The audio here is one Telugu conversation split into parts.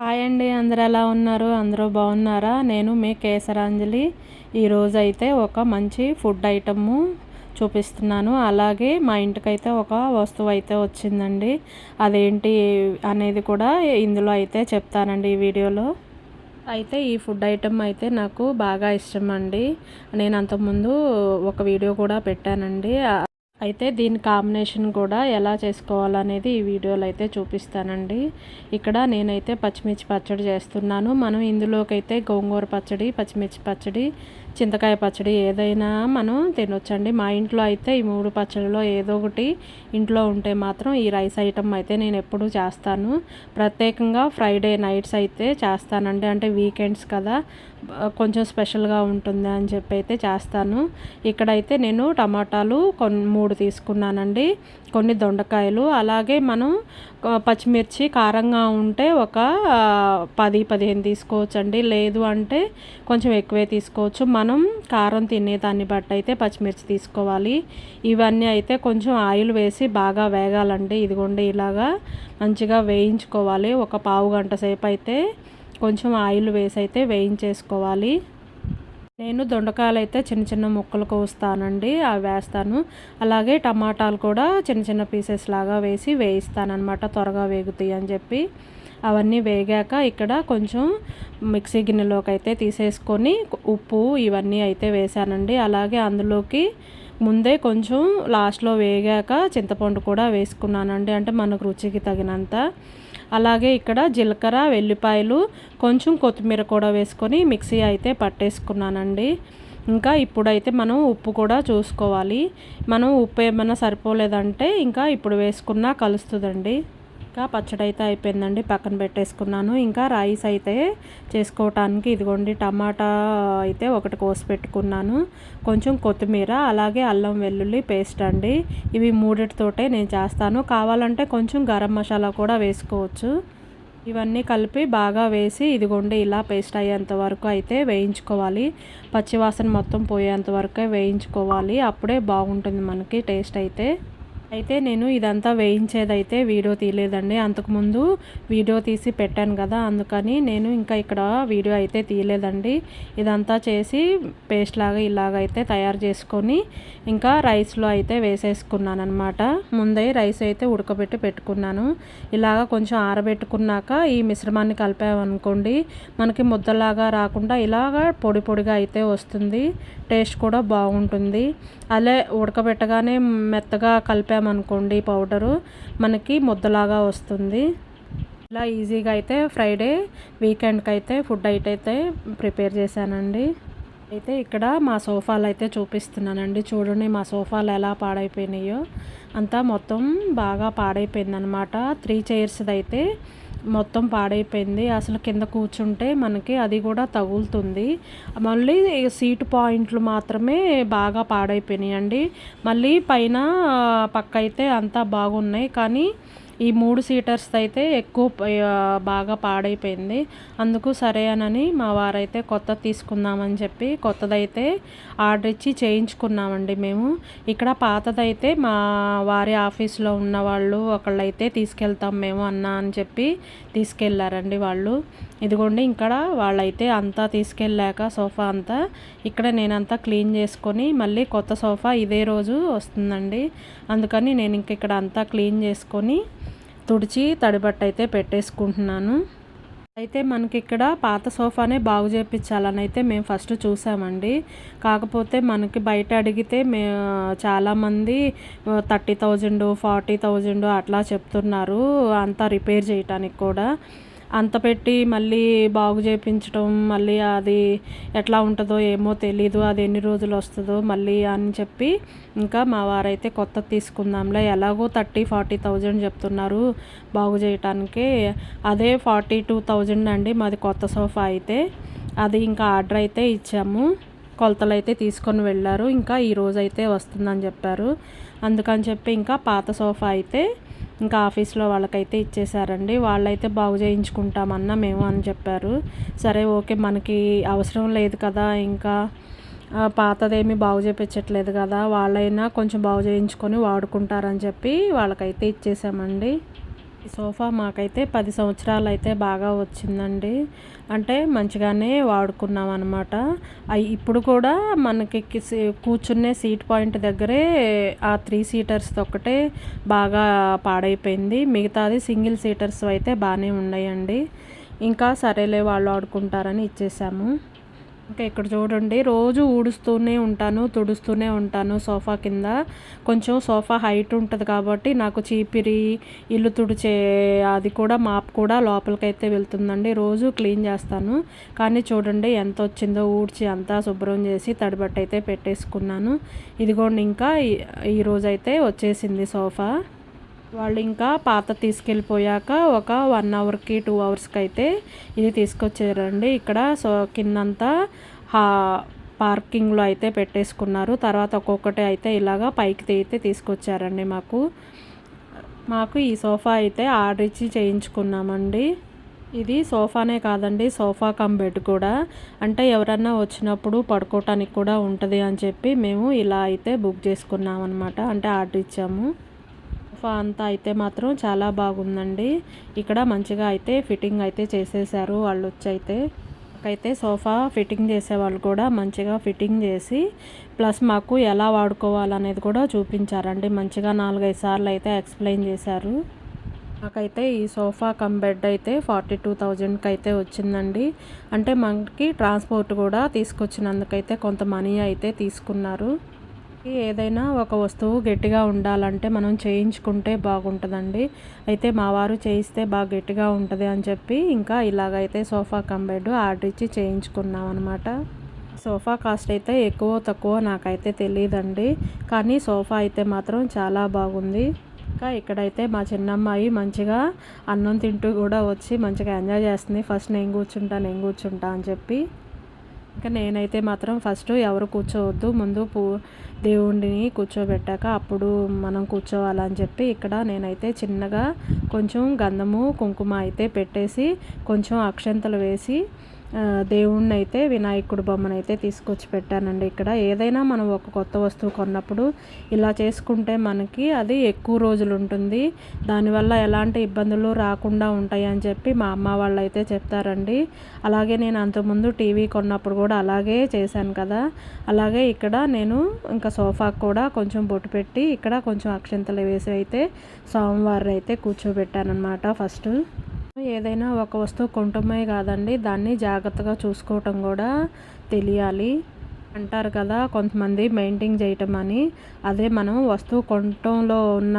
హాయ్ అండి అందరు ఎలా ఉన్నారు? అందరూ బాగున్నారా? నేను మీ కేసరాంజలి. ఈరోజు అయితే ఒక మంచి ఫుడ్ ఐటము చూపిస్తున్నాను. అలాగే మా ఇంటికైతే ఒక వస్తువు అయితే వచ్చిందండి. అదేంటి అనేది కూడా ఇందులో అయితే చెప్తానండి ఈ వీడియోలో. అయితే ఈ ఫుడ్ ఐటమ్ అయితే నాకు బాగా ఇష్టం అండి నేను అంతకుముందు ఒక వీడియో కూడా పెట్టానండి. అయితే దీని కాంబినేషన్ కూడా ఎలా చేసుకోవాలనేది ఈ వీడియోలో అయితే చూపిస్తానండి. ఇక్కడ నేనైతే పచ్చిమిర్చి పచ్చడి చేస్తున్నాను. మనం ఇందులోకి అయితే గోంగూర పచ్చడి పచ్చిమిర్చి పచ్చడి చింతకాయ పచ్చడి ఏదైనా మనం తినొచ్చండి. మా ఇంట్లో అయితే ఈ మూడు పచ్చడిలో ఏదో ఒకటి ఇంట్లో ఉంటే మాత్రం ఈ రైస్ ఐటమ్ అయితే నేను ఎప్పుడూ చేస్తాను. ప్రత్యేకంగా ఫ్రైడే నైట్స్ అయితే చేస్తానండి. అంటే వీకెండ్స్ కదా కొంచెం స్పెషల్గా ఉంటుంది అని చెప్పి అయితే చేస్తాను. ఇక్కడైతే నేను టమాటాలు కొన్ని మూడు తీసుకున్నానండి. కొన్ని దొండకాయలు. అలాగే మనం పచ్చిమిర్చి కారంగా ఉంటే ఒక పది పదిహేను తీసుకోవచ్చండి. లేదు అంటే కొంచెం ఎక్కువే తీసుకోవచ్చు. మనం కారం తినేదాన్ని బట్టి అయితే పచ్చిమిర్చి తీసుకోవాలి. ఇవన్నీ అయితే కొంచెం ఆయిల్ వేసి బాగా వేగాలండి. ఇదిగోండి ఇలాగా మంచిగా వేయించుకోవాలి. ఒక పావు గంట సేపు అయితే కొంచెం ఆయిల్ వేసి అయితే వేయించేసుకోవాలి. నేను దొండకాయలు అయితే చిన్న చిన్న ముక్కలు కోస్తానండి అవి వేస్తాను. అలాగే టమాటాలు కూడా చిన్న చిన్న పీసెస్ లాగా వేసి వేయిస్తానమాట త్వరగా వేగుతాయి అని చెప్పి. అవన్నీ వేగాక ఇక్కడ కొంచెం మిక్సీ గిన్నెలోకి అయితే తీసేసుకొని ఉప్పు ఇవన్నీ అయితే వేసానండి అలాగే అందులోకి ముందే కొంచెం లాస్ట్లో వేగాక చింతపండు కూడా వేసుకున్నానండి. అంటే మనకు రుచికి తగినంత. అలాగే ఇక్కడ జీలకర్ర వెల్లిపాయలు కొంచెం కొత్తిమీర కూడా వేసుకొని మిక్సీ అయితే పట్టేసుకున్నానండి. ఇంకా ఇప్పుడైతే మనం ఉప్పు కూడా చూసుకోవాలి. మనం ఉప్పు ఏమైనా సరిపోలేదంటే ఇంకా ఇప్పుడు వేసుకున్నా కలుస్తుందండి. ఇంకా పచ్చడి అయితే అయిపోయిందండి. పక్కన పెట్టేసుకున్నాను. ఇంకా రైస్ అయితే చేసుకోవటానికి ఇదిగోండి టమాటా అయితే ఒకటి కోసి పెట్టుకున్నాను. కొంచెం కొత్తిమీర అలాగే అల్లం వెల్లుల్లి పేస్ట్ అండి. ఇవి మూడిటితోటే నేను చేస్తాను. కావాలంటే కొంచెం గరం మసాలా కూడా వేసుకోవచ్చు. ఇవన్నీ కలిపి బాగా వేసి ఇదిగోండి ఇలా పేస్ట్ అయ్యేంత వరకు అయితే వేయించుకోవాలి. పచ్చివాసన మొత్తం పోయేంత వరకే వేయించుకోవాలి. అప్పుడే బాగుంటుంది మనకి టేస్ట్ అయితే. అయితే నేను ఇదంతా వేయించేదైతే వీడియో తీయలేదండి. అంతకుముందు వీడియో తీసి పెట్టాను కదా అందుకని నేను ఇంకా ఇక్కడ వీడియో అయితే తీయలేదండి. ఇదంతా చేసి పేస్ట్ లాగా ఇలాగైతే తయారు చేసుకొని ఇంకా రైస్లో అయితే వేసేసుకున్నాను అనమాట ముందే రైస్ అయితే ఉడకబెట్టి పెట్టుకున్నాను. ఇలాగ కొంచెం ఆరబెట్టుకున్నాక ఈ మిశ్రమాన్ని కలిపామనుకోండి మనకి ముద్దలాగా రాకుండా ఇలాగ పొడి పొడిగా అయితే వస్తుంది. టేస్ట్ కూడా బాగుంటుంది. అలా ఉడకబెట్టగానే మెత్తగా కలిపామనుకోండి పౌడరు మనకి ముద్దలాగా వస్తుంది. ఇలా ఈజీగా అయితే ఫ్రైడే వీకెండ్కి అయితే ఫుడ్ అయితే ప్రిపేర్ చేశానండి. అయితే ఇక్కడ మా సోఫాలు అయితే చూపిస్తున్నానండి. చూడండి మా సోఫాలు ఎలా పాడైపోయినాయో. అంతా మొత్తం బాగా పాడైపోయిందనమాట. త్రీ చైర్స్ది అయితే మొత్తం పాడైపోయింది. అసలు కింద కూర్చుంటే మనకి అది కూడా తగులుతుంది. మళ్ళీ సీటు పాయింట్లు మాత్రమే బాగా పాడైపోయినాయండి. మళ్ళీ పైన పక్క అయితే అంతా బాగున్నాయి. కానీ ఈ మూడు సీటర్స్ అయితే ఎక్కువ బాగా పాడైపోయింది. అందుకు సరే అనని మా వారైతే కొత్త తీసుకుందామని చెప్పి కొత్తదైతే ఆర్డర్ ఇచ్చి చేయించుకున్నామండి మేము. ఇక్కడ పాతదైతే మా వారి ఆఫీస్లో ఉన్న వాళ్ళు ఒకళ్ళైతే తీసుకెళ్తాం మేము అన్న అని చెప్పి తీసుకెళ్ళారండి వాళ్ళు. ఇదిగోండి ఇక్కడ వాళ్ళైతే అంతా తీసుకెళ్ళాక సోఫా అంతా ఇక్కడ నేనంతా క్లీన్ చేసుకొని మళ్ళీ కొత్త సోఫా ఇదే రోజు వస్తుందండి. అందుకని నేను ఇంక ఇక్కడ అంతా క్లీన్ చేసుకొని తుడిచి తడిబట్ట అయితే పెట్టేసుకుంటున్నాను. అయితే మనకి ఇక్కడ పాత సోఫానే బాగు చేయించాలని అయితే మేము ఫస్ట్ చూసామండి. కాకపోతే మనకి బయట అడిగితే మే చాలామంది థర్టీ థౌజండ్ ఫార్టీ థౌజండ్ అట్లా చెప్తున్నారు అంతా రిపేర్ చేయటానికి కూడా. అంత పెట్టి మళ్ళీ బాగు చేయించడం మళ్ళీ అది ఎట్లా ఉంటుందో ఏమో తెలీదు అది ఎన్ని రోజులు వస్తుందో మళ్ళీ అని చెప్పి ఇంకా మా వారైతే కొత్త తీసుకుందాంలే. ఎలాగో థర్టీ ఫార్టీ థౌజండ్ చెప్తున్నారు బాగు చేయటానికి. అదే ఫార్టీ టూ థౌజండ్ అండి మాది కొత్త సోఫా అయితే. అది ఇంకా ఆర్డర్ అయితే ఇచ్చాము. కొలతలు అయితే తీసుకొని వెళ్ళారు. ఇంకా ఈరోజు అయితే వస్తుందని చెప్పారు. అందుకని చెప్పి ఇంకా పాత సోఫా అయితే ఇంకా ఆఫీస్లో వాళ్ళకైతే ఇచ్చేసారండి. వాళ్ళైతే బాగు చేయించుకుంటామన్నా మేము అని చెప్పారు. సరే ఓకే మనకి అవసరం లేదు కదా ఇంకా పాతదేమి బాగు చేయించట్లేదు కదా వాళ్ళైనా కొంచెం బాగు చేయించుకొని వాడుకుంటారని చెప్పి వాళ్ళకైతే ఇచ్చేసామండి. సోఫా మాకైతే పది సంవత్సరాలు అయితే బాగా వచ్చిందండి. అంటే మంచిగానే వాడుకున్నాం అనమాట ఇప్పుడు కూడా మనకి కూర్చునే సీట్ పాయింట్ దగ్గరే ఆ త్రీ సీటర్స్ ఒక్కటే బాగా పాడైపోయింది. మిగతాది సింగిల్ సీటర్స్ అయితే బాగానే ఉన్నాయండి ఇంకా సరేలే వాళ్ళు ఆడుకుంటారని ఇచ్చేసాము. ఇంకా ఇక్కడ చూడండి రోజు ఊడుస్తూనే ఉంటాను తుడుస్తూనే ఉంటాను సోఫా కింద. కొంచెం సోఫా హైట్ ఉంటుంది కాబట్టి నాకు చీపిరి ఇల్లు తుడిచే అది కూడా మాప్ కూడా లోపలికైతే వెళ్తుందండి. రోజు క్లీన్ చేస్తాను. కానీ చూడండి ఎంత వచ్చిందో ఊడ్చి అంతా శుభ్రం చేసి తడిబట్ట అయితే పెట్టేసుకున్నాను. ఇదిగోండి ఇంకా ఈరోజైతే వచ్చేసింది సోఫా. వాళ్ళు ఇంకా పాత తీసుకెళ్ళిపోయాక ఒక వన్ అవర్కి టూ అవర్స్కి అయితే ఇది తీసుకొచ్చారండి. ఇక్కడ సో కిందంతా హా పార్కింగ్లో అయితే పెట్టేసుకున్నారు. తర్వాత ఒక్కొక్కటి అయితే ఇలాగా పైకి అయితే తీసుకొచ్చారండి మాకు. మాకు ఈ సోఫా అయితే ఆర్డర్ ఇచ్చి చేయించుకున్నామండి. ఇది సోఫానే కాదండి సోఫా కమ్ బెడ్ కూడా. అంటే ఎవరన్నా వచ్చినప్పుడు పడుకోవటానికి కూడా ఉంటుంది అని చెప్పి మేము ఇలా అయితే బుక్ చేసుకున్నాం అనమాట అంటే ఆర్డర్ ఇచ్చాము. అంతా అయితే మాత్రం చాలా బాగుందండి. ఇక్కడ మంచిగా అయితే ఫిట్టింగ్ అయితే చేసేసారు వాళ్ళు వచ్చి అయితే అయితే సోఫా ఫిట్టింగ్ చేసే వాళ్ళు కూడా మంచిగా ఫిట్టింగ్ చేసి ప్లస్ మాకు ఎలా వాడుకోవాలనేది కూడా చూపించారండి. మంచిగా నాలుగైదు సార్లు అయితే ఎక్స్ప్లెయిన్ చేశారు. నాకైతే ఈ సోఫా కమ్ బెడ్ అయితే ఫార్టీ టూ థౌజండ్కి అయితే వచ్చిందండి. అంటే మనకి ట్రాన్స్పోర్ట్ కూడా తీసుకొచ్చినందుకైతే కొంత మనీ అయితే తీసుకున్నారు. ఏదైనా ఒక వస్తువు గట్టిగా ఉండాలంటే మనం చేయించుకుంటే బాగుంటుందండి. అయితే మా వారు చేయిస్తే బాగా గట్టిగా ఉంటుంది అని చెప్పి ఇంకా ఇలాగైతే సోఫా కంబెడ్ ఆర్డర్ ఇచ్చి చేయించుకున్నాం అనమాట సోఫా కాస్ట్ అయితే ఎక్కువ తక్కువ నాకైతే తెలియదండి కానీ సోఫా అయితే మాత్రం చాలా బాగుంది. ఇంకా ఇక్కడైతే మా చిన్నమ్మాయి మంచిగా అన్నం తింటూ కూడా వచ్చి మంచిగా ఎంజాయ్ చేస్తుంది. ఫస్ట్ నేను కూర్చుంటా నేను కూర్చుంటా అని చెప్పి ఇంకా నేనైతే మాత్రం ఫస్ట్ ఎవరు కూర్చోవద్దు ముందు పూ దేవుడిని కూర్చోబెట్టాక అప్పుడు మనం కూర్చోవాలని చెప్పి ఇక్కడ నేనైతే చిన్నగా కొంచెం గంధము కుంకుమ అయితే పెట్టేసి కొంచెం అక్షంతలు వేసి దేవుణ్ణి అయితే వినాయకుడు బొమ్మను అయితే తీసుకొచ్చి పెట్టానండి ఇక్కడ. ఏదైనా మనం ఒక కొత్త వస్తువు కొన్నప్పుడు ఇలా చేసుకుంటే మనకి అది ఎక్కువ రోజులు ఉంటుంది. దానివల్ల ఎలాంటి ఇబ్బందులు రాకుండా ఉంటాయి అని చెప్పి మా అమ్మ వాళ్ళు అయితే చెప్తారండి. అలాగే నేను అంతకుముందు టీవీ కొన్నప్పుడు కూడా అలాగే చేశాను కదా. అలాగే ఇక్కడ నేను ఇంకా సోఫాకు కూడా కొంచెం బొట్టు పెట్టి ఇక్కడ కొంచెం అక్షంతలు వేసి అయితే సోమవారం అయితే కూర్చోబెట్టాను ఫస్ట్. ఏదైనా ఒక వస్తువు కొంటమే కాదండి. దాన్ని జాగ్రత్తగా చూసుకోవటం కూడా తెలియాలి. అంటారు కదా కొంతమంది మెయింటైన్ చేయటం అని. అదే మనం వస్తువు కొనటంలో ఉన్న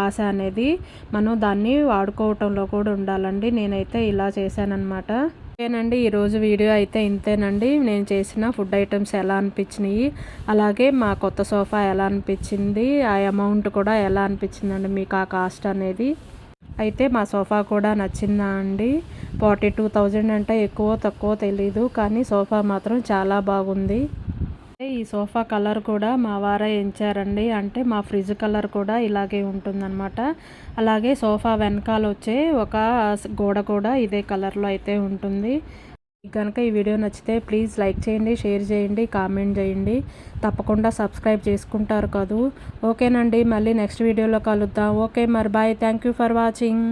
ఆశ అనేది మనం దాన్ని వాడుకోవటంలో కూడా ఉండాలండి. నేనైతే ఇలా చేశానన్నమాట. ఓకేనండి ఈరోజు వీడియో అయితే ఇంతేనండి. నేను చేసిన ఫుడ్ ఐటమ్స్ ఎలా అనిపించినాయి అలాగే మా కొత్త సోఫా ఎలా అనిపించింది ఆ అమౌంట్ కూడా ఎలా అనిపించిందండి మీకు ఆ కాస్ట్ అనేది. అయితే మా సోఫా కూడా నచ్చిందా అండి? ఫార్టీ టూ థౌజండ్ అంటే ఎక్కువ తక్కువ తెలీదు కానీ సోఫా మాత్రం చాలా బాగుంది. ఈ సోఫా కలర్ కూడా మా వారే ఎంచారండి. అంటే మా ఫ్రిడ్జ్ కలర్ కూడా ఇలాగే ఉంటుందన్నమాట. అలాగే సోఫా వెనకాల వచ్చే ఒక గోడ కూడా ఇదే కలర్లో అయితే ఉంటుంది. కనుక ఈ వీడియో నచ్చితే ప్లీజ్ లైక్ చేయండి షేర్ చేయండి కామెంట్ చేయండి. తప్పకుండా సబ్స్క్రైబ్ చేసుకుంటారు కదూ. ఓకేనండి మళ్ళీ నెక్స్ట్ వీడియోలో కలుద్దాం. ఓకే మరి bye. Thank you for watching.